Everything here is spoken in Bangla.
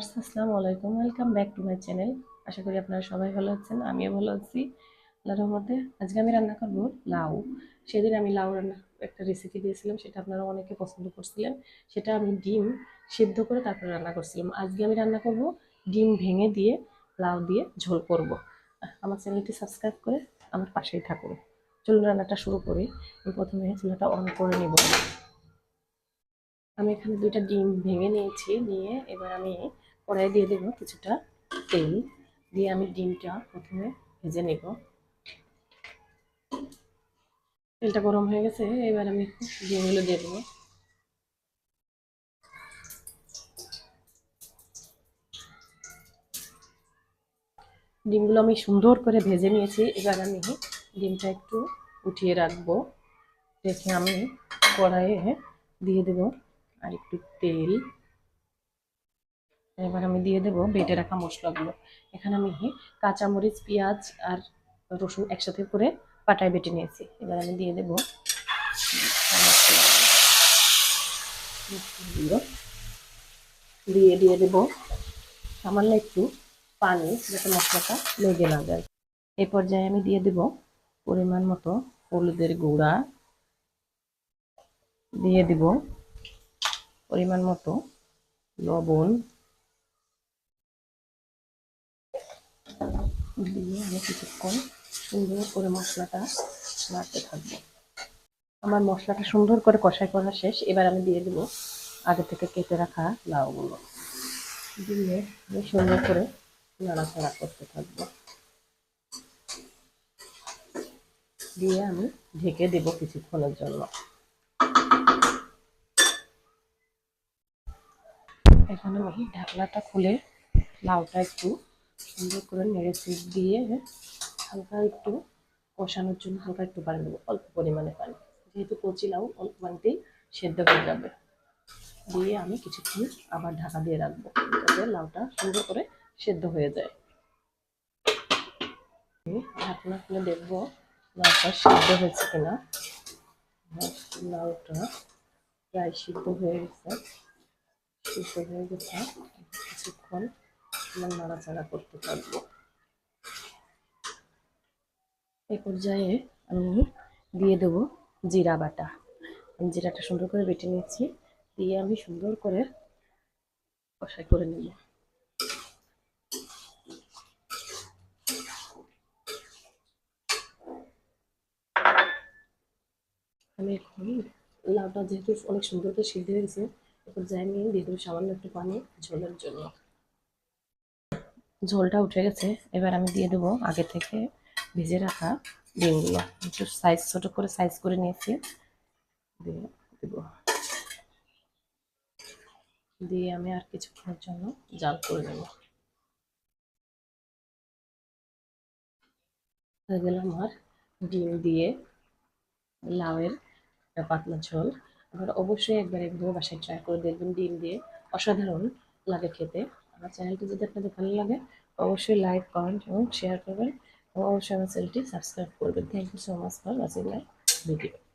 আসসালামু আলাইকুম, welcome back to my channel. আশা করি আপনারা সবাই ভালো আছেন, আমিও ভালো আছি। আল্লাহর রহমতে আজকে আমি রান্না করব লাউ। সেদিন আমি লাউ রান্না একটা রেসিপি দিয়েছিলাম, সেটা আপনারা অনেকে পছন্দ করছিলেন। সেটা আমি ডিম সিদ্ধ করে তারপরে রান্না করছিলাম। আজকে আমি রান্না করব ডিম ভেঙে দিয়ে লাউ দিয়ে ঝোল করব। আমার চ্যানেলটি সাবস্ক্রাইব করে আমার পাশেই থাকুন। চলুন রান্নাটা শুরু করি। আমি প্রথমে চুলাটা অন করে নিব। আমি এখানে দুইটা ডিম ভেঙে নিয়েছি, নিয়ে এবার আমি কড়াই দিয়ে দেবো কিছুটা তেল। দিয়ে আমি ডিমটা প্রথমে ভেজে নেব। তেলটা গরম হয়ে গেছে, এবার আমি ডিমগুলো দিয়ে দেবো। ডিমগুলো আমি সুন্দর করে ভেজে নিয়েছি, এবার আমি ডিমটা একটু উঠিয়ে রাখব। রেখে আমি কড়াইয়ে দিয়ে দেবো আর একটু তেল। এবার আমি দিয়ে দেবো বেটে রাখা মশলাগুলো। এখানে আমি কাঁচামরিচ, পেঁয়াজ আর রসুন একসাথে করে পাটায় বেটে নিয়েছি। এবার আমি দিয়ে দেবো দিয়ে দিয়ে দেব সামান্য একটু পানি, যাতে মশলাটা লেগে না যায়। এই পর্যায়ে আমি দিয়ে দেব পরিমাণ মতো হলুদের গুঁড়া। দিয়ে দিব পরিমাণ মতো লবণ। দিয়ে আমি কিছুক্ষণ সুন্দর করে মশলাটা নাড়তে থাকব। আমার মশলাটা সুন্দর করে কষাই করা শেষ। এবার আমি দিয়ে দেবো আগে থেকে কেটে রাখা লাউগুলো। দিয়ে আমি সুন্দর করে নাড়াচাড়া করতে থাকব। দিয়ে আমি ঢেকে দেব কিছুক্ষণের জন্য। এখানে আমি ঢাকনাটা খুলে লাউটা একটু সুন্দর করে নেড়ে চিপ দিয়ে হালকা একটু কষানোর জন্য হালকা একটু পানি দেবো, অল্প পরিমাণে পানি। যেহেতু কচি লাউ, অল্প পানিতেই সেদ্ধ হয়ে যাবে। দিয়ে আমি কিছুক্ষণ আবার ঢাকা দিয়ে রাখব, যাতে লাউটা সুন্দর করে সেদ্ধ হয়ে যায়। ঢাকনা খুলে দেখব লাউটা সিদ্ধ হয়েছে কিনা। লাউটা প্রায় সিদ্ধ হয়ে গেছে। সিদ্ধ হয়ে গেছে কিছুক্ষণ। আমার নাড়াচাড়া করতে থাকব এই পর্যায়ে আমি দিয়ে দেব জিরা বাটা। আমি জিরাটা সুন্দর করে বেটে নিয়েছি। দিয়ে আমি সুন্দর করে কষাই করে নেব। আমি এখন লাউটা যেহেতু অনেক সুন্দর করে সিদ্ধ হয়েছে এরপর যাই নিয়ে দিয়ে দেবো সামান্য একটু পানি ঝোলের জন্য। ঝোলটা উঠে গেছে। এবার আমি দিয়ে দেবো আগে থেকে ভেজে রাখা ডিমগুলো। একটু সাইজ ছোট করে সাইজ করে নিয়েছি। দিয়ে দেব। দিয়ে আমি আর কিছুক্ষণের জন্য জাল করে নেব। হয়ে গেল আমার ডিম দিয়ে লাউয়ের পাতলা ঝোল। আপনারা অবশ্যই একবার এভাবে বাসায় ট্রাই করে দেখবেন। ডিম দিয়ে অসাধারণ লাগে খেতে। আমার চ্যানেলটি যদি আপনাদের ভালো লাগে, অবশ্যই লাইক, কমেন্ট এবং শেয়ার করবেন। এবং অবশ্যই আমার চ্যানেলটি সাবস্ক্রাইব করবেন। Thank you so much for watching my video